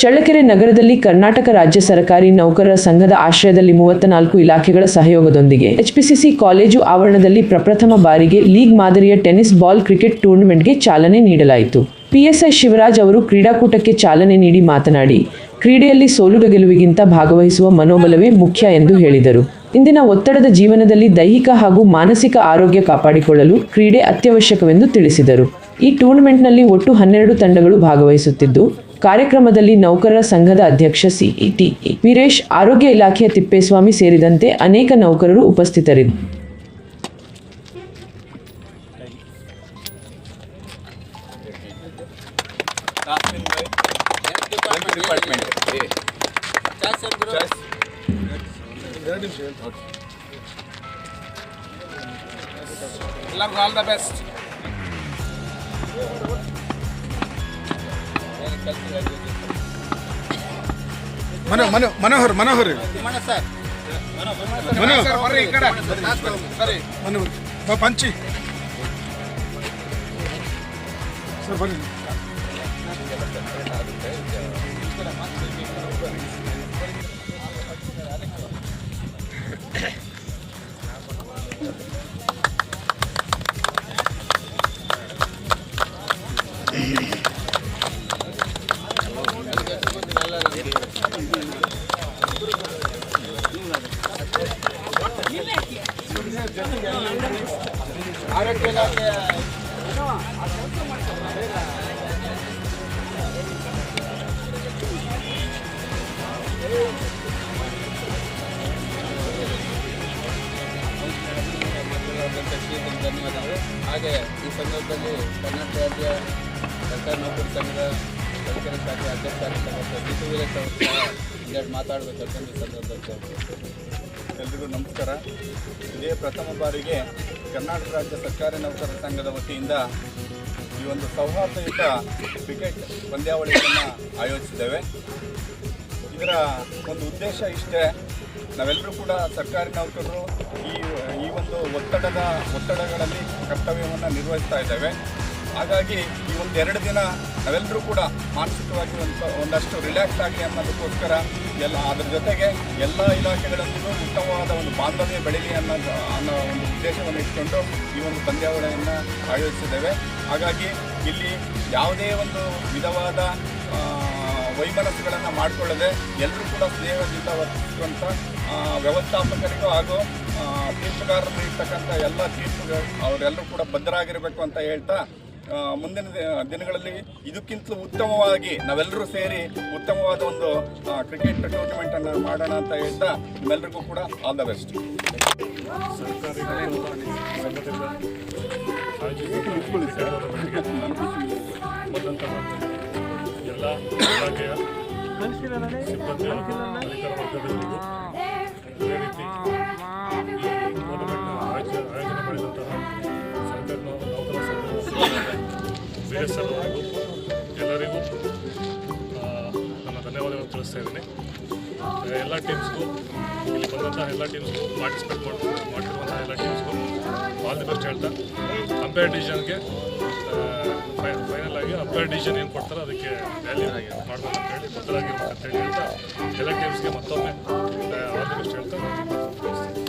ಚಳ್ಳಕೆರೆ ನಗರದಲ್ಲಿ ಕರ್ನಾಟಕ ರಾಜ್ಯ ಸರ್ಕಾರಿ ನೌಕರರ ಸಂಘದ ಆಶ್ರಯದಲ್ಲಿ ಮೂವತ್ತ ನಾಲ್ಕು ಇಲಾಖೆಗಳ ಸಹಯೋಗದೊಂದಿಗೆ ಎಚ್ಪಿಸಿಸಿ ಕಾಲೇಜು ಆವರಣದಲ್ಲಿ ಪ್ರಪ್ರಥಮ ಬಾರಿಗೆ ಲೀಗ್ ಮಾದರಿಯ ಟೆನ್ನಿಸ್ ಬಾಲ್ ಕ್ರಿಕೆಟ್ ಟೂರ್ನಮೆಂಟ್ಗೆ ಚಾಲನೆ ನೀಡಲಾಯಿತು. ಪಿಎಸ್ಐ ಶಿವರಾಜ್ ಅವರು ಕ್ರೀಡಾಕೂಟಕ್ಕೆ ಚಾಲನೆ ನೀಡಿ ಮಾತನಾಡಿ, ಕ್ರೀಡೆಯಲ್ಲಿ ಸೋಲುಗ ಗೆಲುವಿಗಿಂತ ಭಾಗವಹಿಸುವ ಮನೋಬಲವೇ ಮುಖ್ಯ ಎಂದು ಹೇಳಿದರು. ಇಂದಿನ ಒತ್ತಡದ ಜೀವನದಲ್ಲಿ ದೈಹಿಕ ಹಾಗೂ ಮಾನಸಿಕ ಆರೋಗ್ಯ ಕಾಪಾಡಿಕೊಳ್ಳಲು ಕ್ರೀಡೆ ಅತ್ಯವಶ್ಯಕವೆಂದು ತಿಳಿಸಿದರು. ಈ ಟೂರ್ನಮೆಂಟ್ನಲ್ಲಿ ಒಟ್ಟು ಹನ್ನೆರಡು ತಂಡಗಳು ಭಾಗವಹಿಸುತ್ತಿದ್ದು ಕಾರ್ಯಕ್ರಮದಲ್ಲಿ ನೌಕರರ ಸಂಘದ ಅಧ್ಯಕ್ಷ ಸಿಇಟಿ ವೀರೇಶ್, ಆರೋಗ್ಯ ಇಲಾಖೆಯ ತಿಪ್ಪೇಸ್ವಾಮಿ ಸೇರಿದಂತೆ ಅನೇಕ ನೌಕರರು ಉಪಸ್ಥಿತರಿದ್ದರು ಎಲ್ಲರಿಗೂ all the best ಮನೋ ಮನೋ ಮನೋಹರ್ ಮನೋಹರ್ ಸರ್ ಮನೋಹರ್ ಬರ್ರಿ ಈ ಕಡೆ ಸರಿ ಮನೋಹರ್ ಬಾ ಪಂಚಿ ಸರ್ ಬನ್ನಿ ಆರೋಗ್ಯ ಇಲಾಖೆ ಧನ್ಯವಾದಗಳು ಹಾಗೆ ಈ ಸಂದರ್ಭದಲ್ಲಿ ಕನ್ನಡ ರಾಜ್ಯ ಸರ್ಕಾರ ನೌಕರ ಸಂಘದ ಸರ್ಕಾರಿ ಶಾಖೆ ಅಧ್ಯಕ್ಷ ಜಿತು ವೀರೇಶ್ ಅವರು ಮಾತಾಡಬೇಕಂತ ಈ ಸಂದರ್ಭದಲ್ಲಿ. ಎಲ್ರಿಗೂ ನಮಸ್ಕಾರ. ಇದೇ ಪ್ರಥಮ ಬಾರಿಗೆ ಕರ್ನಾಟಕ ರಾಜ್ಯ ಸರ್ಕಾರಿ ನೌಕರರ ಸಂಘದ ವತಿಯಿಂದ ಈ ಒಂದು ಸೌಹಾರ್ದಯುತ ಕ್ರಿಕೆಟ್ ಪಂದ್ಯಾವಳಿಗಳನ್ನು ಆಯೋಜಿಸಿದ್ದೇವೆ. ಇದರ ಒಂದು ಉದ್ದೇಶ ಇಷ್ಟೇ, ನಾವೆಲ್ಲರೂ ಕೂಡ ಸರ್ಕಾರಿ ನೌಕರರು ಈ ಈ ಒಂದು ಒತ್ತಡದ, ಒತ್ತಡಗಳಲ್ಲಿ ಕರ್ತವ್ಯವನ್ನು ನಿರ್ವಹಿಸ್ತಾ ಇದ್ದೇವೆ. ಹಾಗಾಗಿ ಈ ಒಂದು ಎರಡು ದಿನ ನಾವೆಲ್ಲರೂ ಕೂಡ ಮಾನಸಿಕವಾಗಿ ಒಂದು ಒಂದಷ್ಟು ರಿಲ್ಯಾಕ್ಸ್ ಆಗಲಿ ಅನ್ನೋದಕ್ಕೋಸ್ಕರ ಎಲ್ಲ ಅದರ ಜೊತೆಗೆ ಎಲ್ಲ ಇಲಾಖೆಗಳಲ್ಲೂ ಉತ್ತಮವಾದ ಒಂದು ಬಾಂಧವ್ಯ ಬೆಳೀಲಿ ಅನ್ನೋದು ಅನ್ನೋ ಒಂದು ಉದ್ದೇಶವನ್ನು ಇಟ್ಕೊಂಡು ಈ ಒಂದು ಪಂದ್ಯಾವಳಿಯನ್ನು ಆಯೋಜಿಸಿದ್ದೇವೆ. ಹಾಗಾಗಿ ಇಲ್ಲಿ ಯಾವುದೇ ಒಂದು ವಿಧವಾದ ವೈಮನಸ್ಸುಗಳನ್ನು ಮಾಡಿಕೊಳ್ಳದೆ ಎಲ್ಲರೂ ಕೂಡ ಸ್ನೇಹದಿಂದ ವರ್ತಿಸುವಂಥ ವ್ಯವಸ್ಥಾಪಕರಿಗೂ ಹಾಗೂ ತೀರ್ಪುಗಾರರು ಇರ್ತಕ್ಕಂಥ ಎಲ್ಲ ತೀರ್ಪುಗಳು ಅವರೆಲ್ಲರೂ ಕೂಡ ಬದ್ಧರಾಗಿರಬೇಕು ಅಂತ ಹೇಳ್ತಾ ಮುಂದಿನ ದಿನಗಳಲ್ಲಿ ಇದಕ್ಕಿಂತಲೂ ಉತ್ತಮವಾಗಿ ನಾವೆಲ್ಲರೂ ಸೇರಿ ಉತ್ತಮವಾದ ಒಂದು ಕ್ರಿಕೆಟ್ ಟೂರ್ನಮೆಂಟನ್ನು ಮಾಡೋಣ ಅಂತ ಹೇಳ್ತಾ ನಿಮ್ಮೆಲ್ಲರಿಗೂ ಕೂಡ ಆಲ್ ದ ಬೆಸ್ಟ್ ಎಲ್ಲ ಇಲಾಖೆಯ ಸಿಬ್ಬಂದಿ ಅಧಿಕಾರ ವರ್ಗದವರಿಗೂ ತಿಳಿಸ್ತಾ ಇದ್ದೀನಿ. ಎಲ್ಲ ಟೀಮ್ಸ್ಗೂ ಇಲ್ಲಿ ಬಂದಂಥ ಎಲ್ಲ ಟೀಮ್ಸ್ಗೂ ಪಾರ್ಟಿಸಿಪೇಟ್ ಮಾಡ್ತಾ ಮಾಡಿರುವಂಥ ಎಲ್ಲ ಟೀಮ್ಸ್ಗೂ ಆಲ್ ದಿ ಬೆಸ್ಟ್ ಹೇಳ್ತಾ. ಅಂಪೈರ್ ಡಿವಿಷನ್ಗೆ ಫೈನಲ್ ಆಗಿ ಅಂಪೈರ್ ಡಿವಿಷನ್ ಏನು ಕೊಡ್ತಾರೋ ಅದಕ್ಕೆ ವ್ಯಾಲ್ಯೂ ಆಗಿ ಮಾಡ್ಬೋದು ಅಂತೇಳಿ ಹೇಳಿ ಹೇಳ್ತಾ, ಎಲ್ಲ ಟೀಮ್ಸ್ಗೆ ಮತ್ತೊಮ್ಮೆ ಆಲ್ ದಿ ಬೆಸ್ಟ್ ಹೇಳ್ತಾ.